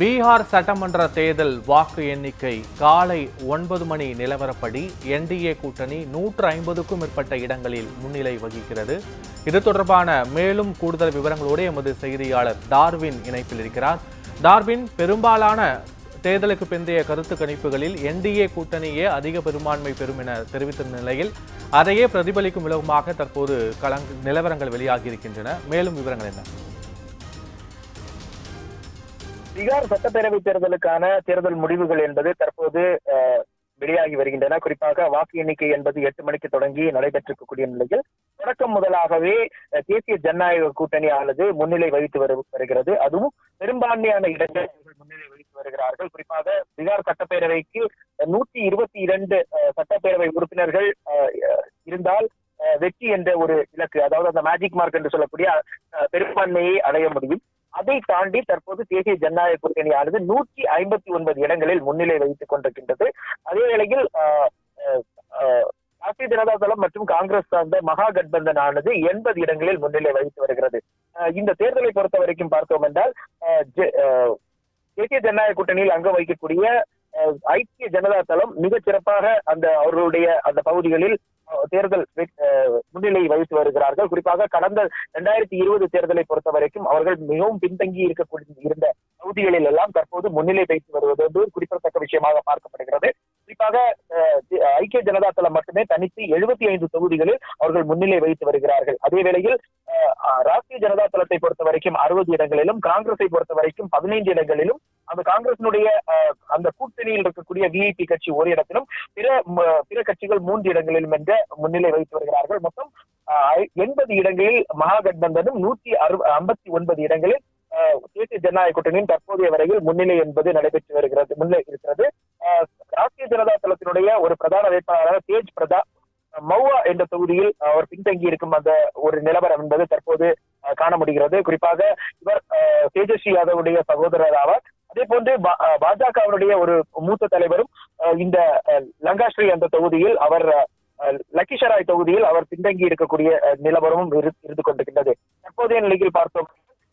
பீகார் சட்டமன்ற தேர்தல் வாக்கு எண்ணிக்கை காலை ஒன்பது மணி நிலவரப்படி என்டிஏ கூட்டணி நூற்று ஐம்பதுக்கும் மேற்பட்ட இடங்களில் முன்னிலை வகிக்கிறது. இது தொடர்பான மேலும் கூடுதல் விவரங்களோடு எமது செய்தியாளர் டார்வின் இணைப்பில் இருக்கிறார். டார்வின் பெரும்பாலான தேர்தலுக்கு பிந்தைய கருத்து கணிப்புகளில் என்டிஏ கூட்டணியே அதிக பெரும்பான்மை பெறும் என தெரிவித்த நிலையில் அதையே பிரதிபலிக்கும் விதமாக தற்போது கலங் நிலவரங்கள் வெளியாகி இருக்கின்றன. மேலும் விவரங்கள் என்ன? பீகார் சட்டப்பேரவை தேர்தலுக்கான தேர்தல் முடிவுகள் என்பது தற்போது அஹ், வெளியாகி வருகின்றன. குறிப்பாக வாக்கு எண்ணிக்கை என்பது எட்டு மணிக்கு தொடங்கி நடைபெற்றிருக்கக்கூடிய நிலையில் தொடக்கம் முதலாகவே தேசிய ஜனநாயக கூட்டணி ஆனது முன்னிலை வகித்து வரு- வருகிறது. அதுவும் பெரும்பான்மையான இடங்கள் முன்னிலை வகித்து வருகிறார்கள். குறிப்பாக பீகார் சட்டப்பேரவைக்கு நூற்றி இருபத்தி இரண்டு சட்டப்பேரவை உறுப்பினர்கள் அஹ், அஹ், இருந்தால் அஹ், வெற்றி என்ற ஒரு இலக்கு அதாவது அந்த மேஜிக் மார்க் என்று சொல்லக்கூடிய அஹ், பெரும்பான்மையை அடைய முடியும். அதை தாண்டி தற்போது தேசிய ஜனநாயக கூட்டணியானது நூற்றி ஐம்பத்தி ஒன்பது இடங்களில் முன்னிலை வைத்துக் கொண்டிருக்கின்றது. அதே வேளையில் ஆஹ், ராஷ்டிரிய ஜனதா தளம் மற்றும் காங்கிரஸ் சார்ந்த மகா கட்பந்தன் ஆனது எண்பது இடங்களில் முன்னிலை வகித்து வருகிறது. இந்த தேர்தலை பொறுத்த வரைக்கும் பார்த்தோம் என்றால் ஆஹ், தேசிய ஜனநாயக கூட்டணியில் அங்க வகிக்கக்கூடிய ஐக்கிய ஜனதா தளம் மிக சிறப்பாக அந்த அவர்களுடைய அந்த பகுதிகளில் தேர்தல் ஆஹ், முன்னிலை வகித்து வருகிறார்கள். குறிப்பாக கடந்த இரண்டாயிரத்தி இருபது தேர்தலை பொறுத்த வரைக்கும் அவர்கள் மிகவும் பின்தங்கி இருக்கக்கூடிய இருந்த பகுதிகளில் எல்லாம் தற்போது முன்னிலை வைத்து வருவது வந்து குறிப்பிடத்தக்க விஷயமாக பார்க்கப்படுகிறது. குறிப்பாக ஐக்கிய ஜனதா தளம் மட்டுமே தனித்து எழுபத்தி ஐந்து தொகுதிகளில் அவர்கள் முன்னிலை வைத்து வருகிறார்கள். அதே வேளையில் ராஷ்டிரிய ஜனதா தளத்தை பொறுத்த வரைக்கும் அறுபது இடங்களிலும் காங்கிரஸை பொறுத்த வரைக்கும் பதினைந்து இடங்களிலும் அந்த காங்கிரசினுடைய அஹ், அந்த கூட்டணியில் இருக்கக்கூடிய விஐபி கட்சி ஒரு இடத்திலும் பிற ம- பிற கட்சிகள் மூன்று இடங்களிலும் என்ற முன்னிலை வைத்து வருகிறார்கள். மொத்தம் எண்பது இடங்களில் மகாகட்பந்தனும் நூத்தி அறு ஐம்பத்தி ஒன்பது இடங்களில் தேசிய ஜனநாயக கூட்டணியின் தற்போதைய வரையில் முன்னிலை என்பது நடைபெற்று வருகிறது முன்னிலை இருக்கிறது. ராஷ்டிரிய ஜனதா தளத்தினுடைய ஒரு பிரதான வேட்பாளராக தேஜ் பிரதா மௌவா என்ற தொகுதியில் அவர் பின்தங்கி இருக்கும் அந்த ஒரு நிலவரம் என்பது தற்போது காண முடிகிறது. குறிப்பாக இவர் தேஜஸ்வி யாதவுடைய சகோதரர் ஆவார். அதே போன்று பாஜகவினுடைய ஒரு மூத்த தலைவரும் இந்த லங்காஸ்ரீ அந்த தொகுதியில் அவர் லக்கிஷராய் தொகுதியில் அவர் பின்தங்கி இருக்கக்கூடிய நிலவரமும் இரு- இருந்து கொண்டிருக்கின்றது தற்போதைய நிலையில் பார்த்தோம்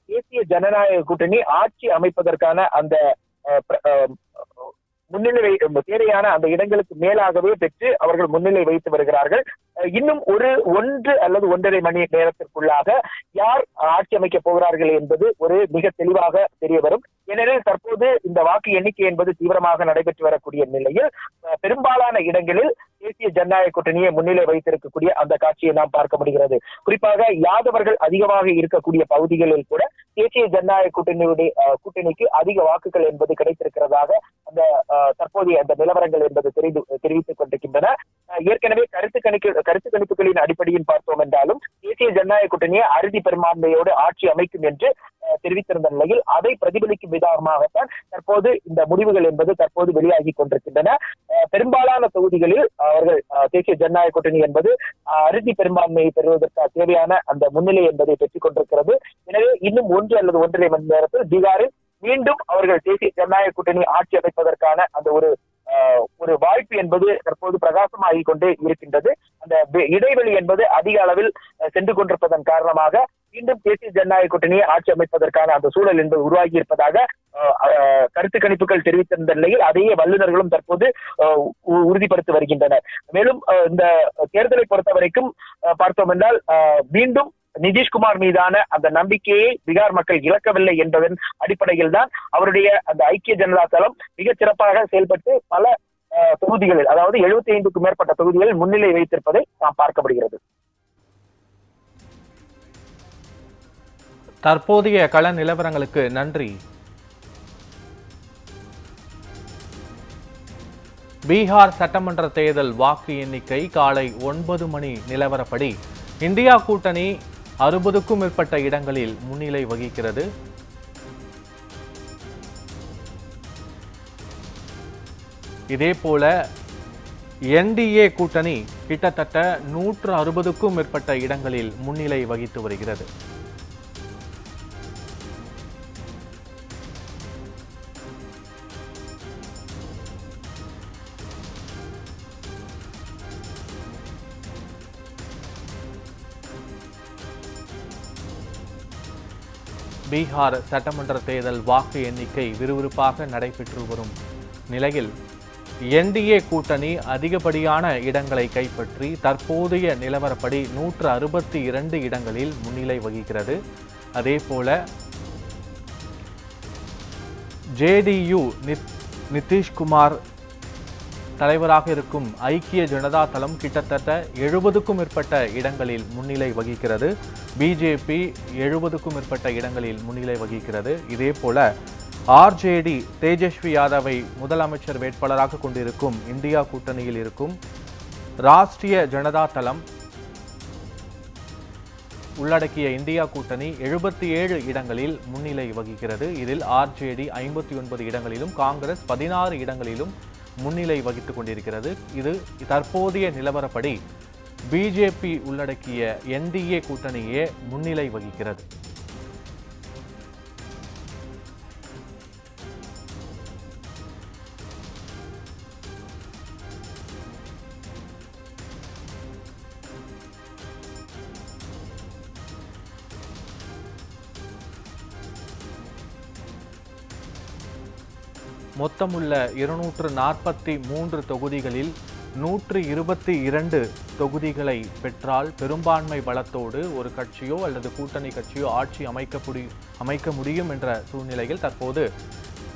தேசிய ஜனநாயக கூட்டணி ஆட்சி அமைப்பதற்கான அந்த முன்னிலை தேவையான அந்த இடங்களுக்கு மேலாகவே பெற்று அவர்கள் முன்னிலை வைத்து வருகிறார்கள். இன்னும் ஒரு ஒன்று அல்லது ஒன்றரை மணி நேரத்திற்குள்ளாக யார் ஆட்சி அமைக்கப் போகிறார்கள் என்பது ஒரு மிக தெளிவாக தெரிய வரும். ஏனெனில் தற்போது இந்த வாக்கு எண்ணிக்கை என்பது தீவிரமாக நடைபெற்று வரக்கூடிய நிலையில் பெரும்பாலான இடங்களில் தேசிய ஜனநாயக கூட்டணியை முன்னிலை வைத்திருக்கக்கூடிய அந்த காட்சியை நாம் பார்க்க முடிகிறது. குறிப்பாக யாதவர்கள் அதிகமாக இருக்கக்கூடிய பகுதிகளில் கூட தேசிய ஜனநாயக கூட்டணியுடைய கூட்டணிக்கு அதிக வாக்குகள் என்பது கிடைத்திருக்கிறதாக அந்த தற்போதைய அந்த நிலவரங்கள் என்பது தெரிந்து தெரிவித்துக் கொண்டிருக்கின்றன. ஏற்கனவே கருத்து கணிக்க கருத்து கணிப்புகளின் அடிப்படையில் பார்த்தோம் என்றாலும் தேசிய ஜனநாயக கூட்டணியை அறுதி பெரும்பான்மையோடு ஆட்சி அமைக்கும் என்று தெரிவித்திருந்த நிலையில் அதை பிரதிபலிக்கும் விதமாகத்தான் தற்போது இந்த முடிவுகள் என்பது தற்போது வெளியாகி கொண்டிருக்கின்றன. பெரும்பாலான தொகுதிகளில் அவர்கள் தேசிய ஜனநாயக கூட்டணி என்பது அஹ், அறுதி பெரும்பான்மையை பெறுவதற்கு தேவையான அந்த முன்னிலை என்பதை பெற்றுக் கொண்டிருக்கிறது. எனவே இன்னும் ஒன்று அல்லது ஒன்றரை மணி நேரத்தில் பீகாரில் மீண்டும் அவர்கள் தேசிய ஜனநாயக கூட்டணி ஆட்சி அமைப்பதற்கான அந்த ஒரு ஒரு வாய்ப்பு என்பது தற்போது பிரகாசமாகி கொண்டே இருக்கின்றது. அந்த இடைவெளி என்பது அதிக அளவில் சென்று கொண்டிருப்பதன் காரணமாக மீண்டும் தேசிய ஜனநாயக கூட்டணியை ஆட்சி அமைப்பதற்கான அந்த சூழல் என்பது உருவாகி இருப்பதாக கருத்து கணிப்புகள் தெரிவித்திருந்த நிலையில் அதையே வல்லுநர்களும் தற்போது ஆஹ், உ- உறுதிப்படுத்தி வருகின்றனர். மேலும் இந்த தேர்தலை பொறுத்த வரைக்கும் பார்த்தோம் என்றால் மீண்டும் நிதிஷ்குமார் மீதான அந்த நம்பிக்கையை பீகார் மக்கள் இழக்கவில்லை என்பதன் அடிப்படையில் தான் அவருடைய அந்த ஐக்கிய ஜனதா தளம் மிக சிறப்பாக செயல்பட்டு பல தொகுதிகளில் அதாவது எழுபத்தி ஐந்துக்கும் மேற்பட்ட தொகுதிகளில் முன்னிலை வைத்திருப்பதை நாம் பார்க்கப்படுகிறது. தற்போதைய கள நிலவரங்களுக்கு நன்றி. பீகார் சட்டமன்ற தேர்தல் வாக்கு எண்ணிக்கை காலை ஒன்பது மணி நிலவரப்படி. இந்தியா கூட்டணி அறுபதுக்கும் மேற்பட்ட இடங்களில் முன்னிலை வகிக்கிறது. இதேபோல என்டிஏ கூட்டணி கிட்டத்தட்ட நூற்று அறுபதுக்கும் மேற்பட்ட இடங்களில் முன்னிலை வகித்து வருகிறது. பீகார் சட்டமன்ற தேர்தல் வாக்கு எண்ணிக்கை விறுவிறுப்பாக நடைபெற்று வரும் நிலையில் என்டிஏ கூட்டணி அதிகப்படியான இடங்களை கைப்பற்றி தற்போதைய நிலவரப்படி நூற்று அறுபத்தி இரண்டு இடங்களில் முன்னிலை வகிக்கிறது. அதேபோல ஜேடியு நித் நிதிஷ்குமார் தலைவராக இருக்கும் ஐக்கிய ஜனதா தளம் கிட்டத்தட்ட எழுபதுக்கும் மேற்பட்ட இடங்களில் முன்னிலை வகிக்கிறது. பிஜேபி எழுபதுக்கும் மேற்பட்ட இடங்களில் முன்னிலை வகிக்கிறது. இதே போல ஆர்ஜேடி தேஜஸ்வி யாதவை முதலமைச்சர் வேட்பாளராக கொண்டிருக்கும் இந்தியா கூட்டணியில் இருக்கும் ராஷ்டிரிய ஜனதா தளம் உள்ளடக்கிய இந்தியா கூட்டணி எழுபத்தி ஏழு இடங்களில் முன்னிலை வகிக்கிறது. இதில் ஆர்ஜேடி ஐம்பத்தி ஒன்பது இடங்களிலும் காங்கிரஸ் பதினாறு இடங்களிலும் முன்னிலை வகித்துக் கொண்டிருக்கிறது. இது தற்போதைய நிலவரப்படி பிஜேபி உள்ளடக்கிய என்டிஏ கூட்டணியே முன்னிலை வகிக்கிறது. மொத்தமுள்ள இருநூற்று நாற்பத்தி மூன்று தொகுதிகளில் நூற்று இருபத்தி இரண்டு தொகுதிகளை பெற்றால் பெரும்பான்மை பலத்தோடு ஒரு கட்சியோ அல்லது கூட்டணி கட்சியோ ஆட்சி அமைக்க அமைக்க முடியும் என்ற சூழ்நிலையில் தற்போது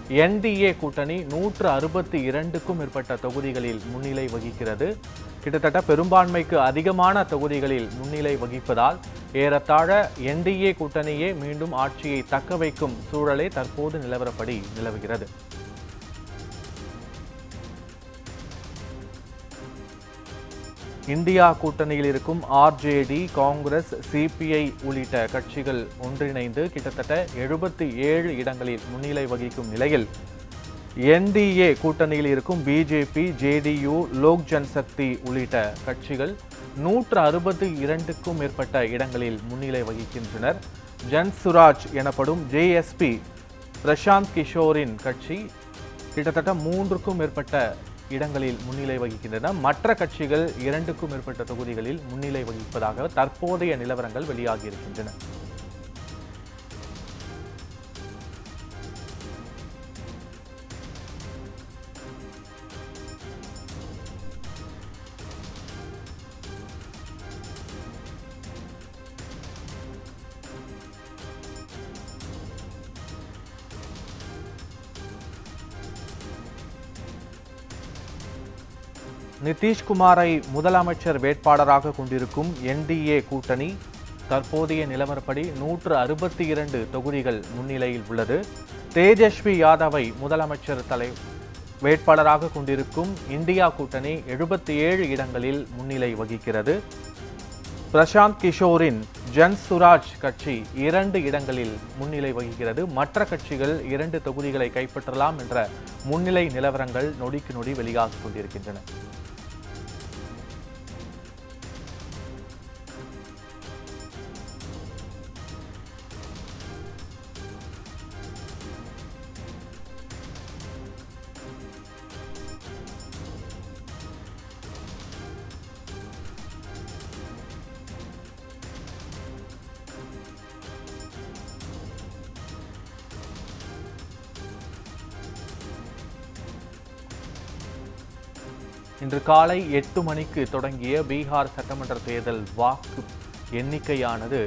என்டிஏ கூட்டணி நூற்று அறுபத்தி இரண்டுக்கும் மேற்பட்ட தொகுதிகளில் முன்னிலை வகிக்கிறது. கிட்டத்தட்ட பெரும்பான்மைக்கு அதிகமான தொகுதிகளில் முன்னிலை வகிப்பதால் ஏறத்தாழ என்டிஏ கூட்டணியே மீண்டும் ஆட்சியை தக்க வைக்கும் சூழலே தற்போது நிலவரப்படி நிலவுகிறது. இந்தியா கூட்டணியில் இருக்கும் ஆர்ஜேடி காங்கிரஸ் சிபிஐ உள்ளிட்ட கட்சிகள் ஒன்றிணைந்து கிட்டத்தட்ட எழுபத்தி ஏழு இடங்களில் முன்னிலை வகிக்கும் நிலையில் என்டிஏ கூட்டணியில் இருக்கும் பிஜேபி ஜேடியு லோக் ஜன்சக்தி உள்ளிட்ட கட்சிகள் நூற்று அறுபத்தி இரண்டுக்கும் மேற்பட்ட இடங்களில் முன்னிலை வகிக்கின்றனர். ஜன்சுராஜ் எனப்படும் ஜேஎஸ்பி பிரசாந்த் கிஷோரின் கட்சி கிட்டத்தட்ட மூன்றுக்கும் மேற்பட்ட இடங்களில் முன்னிலை வகிக்கின்றன. மற்ற கட்சிகள் இரண்டுக்கும் மேற்பட்ட தொகுதிகளில் முன்னிலை வகிப்பதாக தற்போதைய நிலவரங்கள் வெளியாகி நிதிஷ்குமாரை முதலமைச்சர் வேட்பாளராக கொண்டிருக்கும் என்டிஏ கூட்டணி தற்போதைய நிலவரப்படி நூற்று அறுபத்தி இரண்டு தொகுதிகள் முன்னிலையில் உள்ளது. தேஜஸ்வி யாதவை முதலமைச்சர் தலை வேட்பாளராக கொண்டிருக்கும் இந்தியா கூட்டணி எழுபத்தி ஏழு இடங்களில் முன்னிலை வகிக்கிறது. பிரசாந்த் கிஷோரின் ஜன் சுராஜ் கட்சி இரண்டு இடங்களில் முன்னிலை வகிக்கிறது. மற்ற கட்சிகள் இரண்டு தொகுதிகளை கைப்பற்றலாம் என்ற முன்னிலை நிலவரங்கள் நொடிக்கு நொடி வெளியாகிக் கொண்டிருக்கின்றன. இன்று காலை எட்டு மணிக்கு தொடங்கிய பீகார் சட்டமன்ற தேர்தல் வாக்கு எண்ணிக்கையானது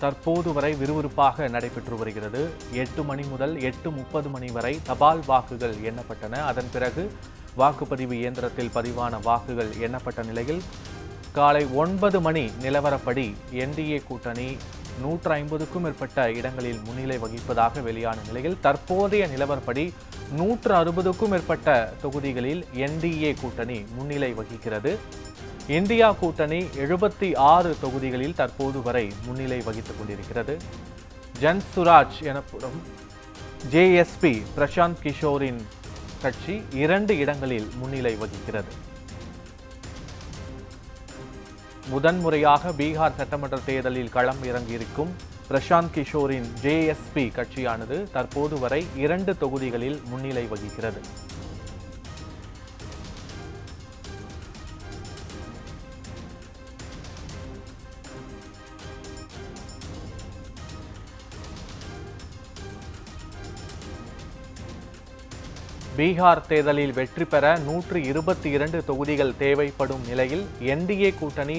தற்போது வரை விறுவிறுப்பாக நடைபெற்று வருகிறது. எட்டு மணி முதல் எட்டு முப்பது மணி வரை தபால் வாக்குகள் எண்ணப்பட்டன. அதன் பிறகு வாக்குப்பதிவு இயந்திரத்தில் பதிவான வாக்குகள் எண்ணப்பட்ட நிலையில் காலை ஒன்பது மணி நிலவரப்படி என்டிஏ கூட்டணி நூற்று ஐம்பதுக்கும் மேற்பட்ட இடங்களில் முன்னிலை வகிப்பதாக வெளியான நிலையில் தற்போதைய நிலவரப்படி நூற்று அறுபதுக்கும் மேற்பட்ட தொகுதிகளில் என்டிஏ கூட்டணி முன்னிலை வகிக்கிறது. இந்தியா கூட்டணி எழுபத்தி ஆறு தொகுதிகளில் தற்போது வரை முன்னிலை வகித்துக் கொண்டிருக்கிறது. ஜன் சுராஜ் எனப்படும் ஜேஎஸ்பி பிரசாந்த் கிஷோரின் கட்சி இரண்டு இடங்களில் முன்னிலை வகிக்கிறது. முதன்முறையாக பீகார் சட்டமன்ற தேர்தலில் களம் இறங்கியிருக்கும் பிரசாந்த் கிஷோரின் ஜேஎஸ்பி கட்சியானது தற்போது வரை இரண்டு தொகுதிகளில் முன்னிலை வகிக்கிறது. பீகார் தேர்தலில் வெற்றி பெற நூற்று இருபத்தி இரண்டு தொகுதிகள் தேவைப்படும் நிலையில் என்டிஏ கூட்டணி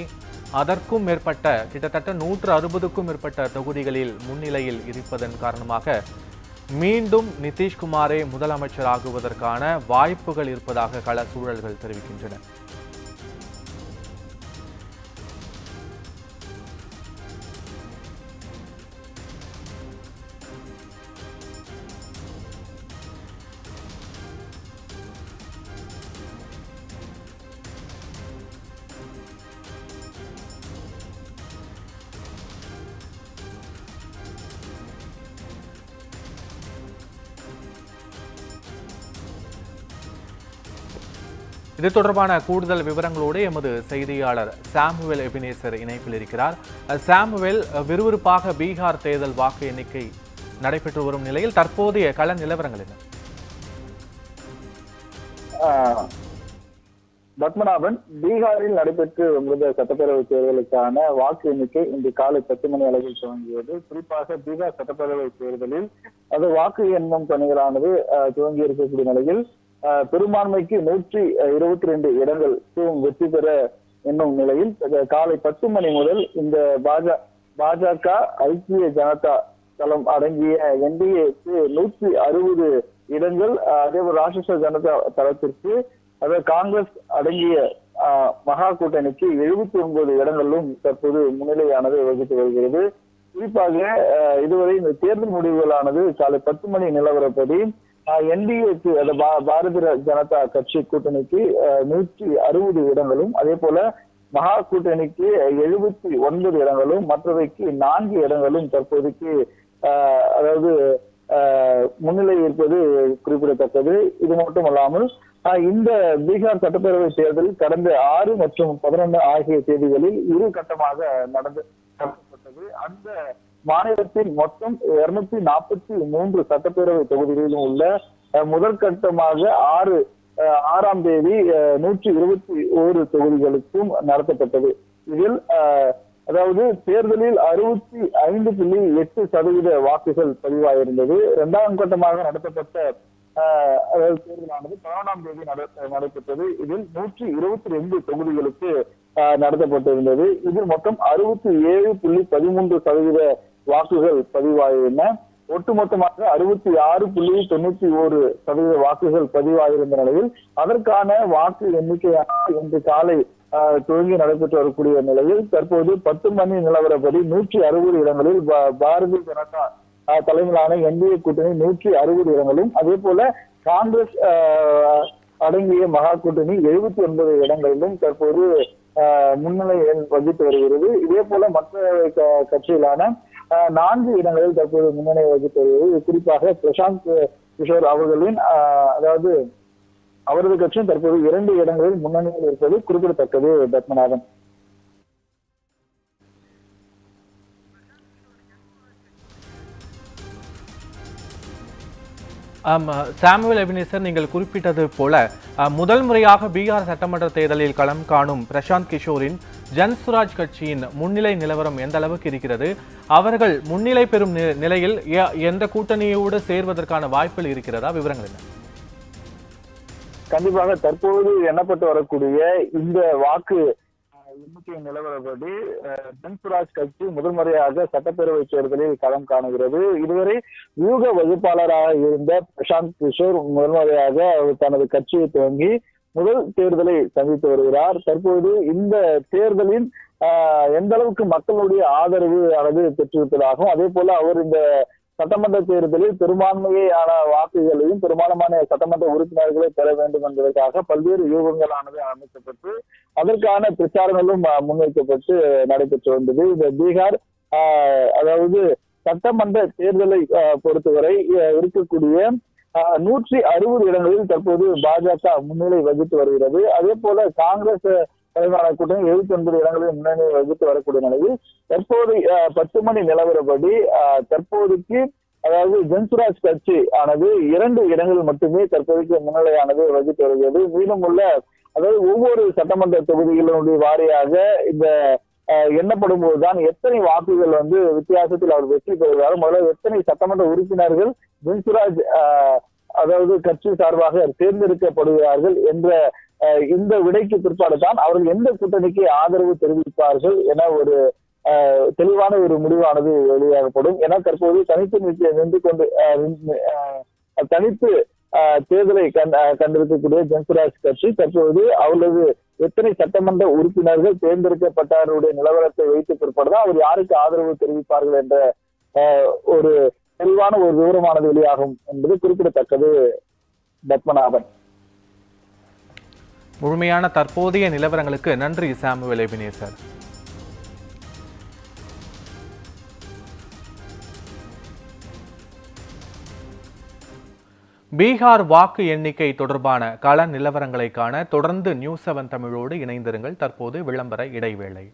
அதற்கும் மேற்பட்ட கிட்டத்தட்ட நூற்று அறுபதுக்கும் மேற்பட்ட தொகுதிகளில் முன்னிலையில் இருப்பதன் காரணமாக மீண்டும் நிதிஷ்குமாரே முதலமைச்சராகுவதற்கான வாய்ப்புகள் இருப்பதாக கள சூழல்கள் தெரிவிக்கின்றன. இது தொடர்பான கூடுதல் விவரங்களோடு எமது செய்தியாளர் சாமுவேல் எபினேசர் இணைப்பில் இருக்கிறார். சாமுவேல் விறுவிறுப்பாக பீகார் தேர்தல் வாக்கு எண்ணிக்கை நடைபெற்று வரும் நிலையில் தற்போதைய கள நிலவரங்கள் என்ன? ஆஹ் பத்மநாபன் பீகாரில் நடைபெற்று முடிந்த சட்டப்பேரவை தேர்தலுக்கான வாக்கு எண்ணிக்கை இன்று காலை பத்து மணி அளவில் துவங்கியது. குறிப்பாக பீகார் சட்டப்பேரவை தேர்தலில் அது வாக்கு எண்ணும் பணிகளானது துவங்கி இருக்கக்கூடிய நிலையில் பெரும்பான்மைக்கு நூற்றி இருபத்தி ரெண்டு இடங்கள் வெற்றி பெற என்னும் நிலையில் காலை பத்து மணி முதல் இந்த பாஜ பாஜக ஐக்கிய ஜனதா தளம் அடங்கிய என்டிஏக்கு நூற்றி அறுபது இடங்கள் அதேபோல் ராஷ்டிரிய ஜனதா தளத்திற்கு அதாவது காங்கிரஸ் அடங்கிய ஆஹ் மகா கூட்டணிக்கு எழுபத்தி ஒன்பது இடங்களிலும் தற்போது முன்னிலையானது வகித்து வருகிறது. குறிப்பாக இதுவரை இந்த தேர்தல் முடிவுகளானது காலை பத்து மணி நிலவரப்படி என்டிஏக்கு அந்த பாரதிய ஜனதா கட்சி கூட்டணிக்கு நூற்றி அறுபது இடங்களும் அதே போல மகா கூட்டணிக்கு எழுபத்தி ஒன்பது இடங்களும் மற்றவைக்கு நான்கு இடங்களும் தற்போதைக்கு ஆஹ் அதாவது ஆஹ் முன்னிலை இருப்பது குறிப்பிடத்தக்கது. இது மட்டுமல்லாமல் ஆஹ் இந்த பீகார் சட்டப்பேரவை தேர்தல் கடந்த ஆறு மற்றும் பதினொன்று ஆகிய தேதிகளில் இரு கட்டமாக நடந்து நடத்தப்பட்டது. அந்த மாநிலத்தில் மொத்தம் இருநூத்தி நாற்பத்தி மூன்று சட்டப்பேரவை தொகுதிகளிலும் உள்ள அஹ், ஆறு அஹ், ஆறாம் தேதி அஹ், நூற்றி இருபத்தி ஓரு தொகுதிகளுக்கும் நடத்தப்பட்டது. இதில் அஹ், அதாவது தேர்தலில் அறுபத்தி ஐந்து புள்ளி எட்டு சதவீத வாக்குகள் பதிவாயிருந்தது. இரண்டாம் கட்டமாக நடத்தப்பட்ட அதாவது தேர்தலானது பதினொன்றாம் தேதி நடைபெற்றது. இதில் நூற்றி இருபத்தி ரெண்டு தொகுதிகளுக்கு நடத்தப்பட்டிருந்தது. இதில் மொத்தம் அறுபத்தி ஏழு புள்ளி பதிமூன்று சதவீத வாக்குகள் பதிவாகின ஒட்டுமொத்தமாக அறுபத்தி ஆறு புள்ளி தொண்ணூத்தி ஓரு சதவீத வாக்குகள் பதிவாகியிருந்த நிலையில் அதற்கான வாக்கு எண்ணிக்கையாக இன்று காலை துவங்கி நடைபெற்று வரக்கூடிய நிலையில் தற்போது பத்து மணி நிலவரப்படி நூற்றி அறுபது இடங்களில் பாரதிய ஜனதா தலைமையிலான என்டிஏ கூட்டணி நூற்றி அறுபது இடங்களும் அதே போல காங்கிரஸ் ஆஹ், அடங்கிய மகா கூட்டணி எழுபத்தி ஒன்பது இடங்களிலும் தற்போது ஆஹ், முன்னிலை வகித்து வருகிறது. இதே போல மற்ற க- நான்கு இடங்களில் தற்போது முன்னணி வகித்து வருகிறது. குறிப்பாக பிரசாந்த் கிஷோர் அவர்களின் அதாவது அவரது கட்சியும் தற்போது இரண்டு இடங்களில் முன்னணியில் இருப்பது குறிப்பிடத்தக்கது பத்மநாதன் சாமுவேல் எபினேசர் நீங்கள் குறிப்பிட்டது போல அஹ், முதல் முறையாக பீகார் சட்டமன்ற தேர்தலில் களம் காணும் பிரசாந்த் கிஷோரின் ஜன்சுராஜ் கட்சியின் முன்னிலை நிலவரம் எந்த அளவுக்கு இருக்கிறது? அவர்கள் முன்னிலை பெறும் நிலையில் எ- எந்த கூட்டணியோடு சேர்வதற்கான வாய்ப்புகள் இருக்கிறதா? விவரங்கள் என்ன? கண்டிப்பாக தற்போது எண்ணப்பட்டு வரக்கூடிய இந்த வாக்கு எண்ணிக்கை நிலவரப்படி அஹ், ஜன்சுராஜ் கட்சி முதன்முறையாக சட்டப்பேரவை தேர்தலில் களம் காணுகிறது. இதுவரை வியூக வகுப்பாளராக இருந்த பிரசாந்த் கிஷோர் முதன்முறையாக அவர் தனது கட்சியை துவங்கி முதல் தேர்தலை சந்தித்து வருகிறார். தற்போது இந்த தேர்தலின் ஆஹ், எந்த அளவுக்கு மக்களுடைய ஆதரவு ஆனது பெற்றிருப்பதாகவும் அதே போல அவர் இந்த சட்டமன்ற தேர்தலில் பெரும்பான்மையான வாக்குகளையும் பெரும்பாலான சட்டமன்ற உறுப்பினர்களை பெற வேண்டும் என்பதற்காக பல்வேறு யூகங்களானது அமைக்கப்பட்டு அதற்கான பிரச்சாரங்களும் முன்வைக்கப்பட்டு நடைபெற்று வந்தது. இந்த பீகார் ஆஹ், அதாவது சட்டமன்ற தேர்தலை ஆஹ், பொறுத்தவரை இருக்கக்கூடிய நூற்றி அறுபது இடங்களில் தற்போது பாஜக முன்னிலை வகித்து வருகிறது. அதே போல காங்கிரஸ் தலைமையான கூட்டணி எழுபத்தி ஒன்பது இடங்களில் முன்னணி வகித்து வரக்கூடிய நிலையில் தற்போது ஆஹ், பத்து மணி நிலவரப்படி தற்போதைக்கு அதாவது ஜன்சுராஜ் கட்சி ஆனது இரண்டு இடங்கள் மட்டுமே தற்போதைக்கு முன்னிலையானது வகித்து வருகிறது. மீதமுள்ள அதாவது ஒவ்வொரு சட்டமன்ற தொகுதிகளுடைய வாரியாக இந்த எண்ணப்படும் போதுதான் எத்தனை வாக்குகள் வந்து வித்தியாசத்தில் அவர் வெற்றி பெறுகிறார் முதல்ல எத்தனை சட்டமன்ற உறுப்பினர்கள் ஜன்சுராஜ் ஆஹ், அதாவது கட்சி சார்பாக தேர்ந்தெடுக்கப்படுகிறார்கள் என்ற அஹ், இந்த விடைக்கு பிற்பாடு தான் அவர்கள் எந்த கூட்டணிக்கு ஆதரவு தெரிவிப்பார்கள் என ஒரு அஹ், தெளிவான ஒரு முடிவானது வெளியாகப்படும். ஏன்னா தற்போது தனித்து நிற்க நின்று கொண்டு தனித்து தேர்தலை கண் கண்டிருக்கக்கூடிய ஜன்சுராஜ் கட்சி தற்போது அவர்களது எத்தனை சட்டமன்ற உறுப்பினர்கள் தேர்ந்தெடுக்கப்பட்டவருடைய நிலவரத்தை வைத்து பிற்பாடுதான் அவர் யாருக்கு ஆதரவு தெரிவிப்பார்கள் என்ற அஹ், ஒரு தெளிவான ஒரு விவரமானது வெளியாகும் என்பது குறிப்பிடத்தக்கது பத்மநாபன். முழுமையான தற்போதைய நிலவரங்களுக்கு நன்றி சாமுவேல் எபினேசர் பீகார் வாக்கு எண்ணிக்கை தொடர்பான கள நிலவரங்களை காண தொடர்ந்து நியூஸ் செவன் தமிழோடு இணைந்திருங்கள். தற்போது விளம்பர இடைவேளை.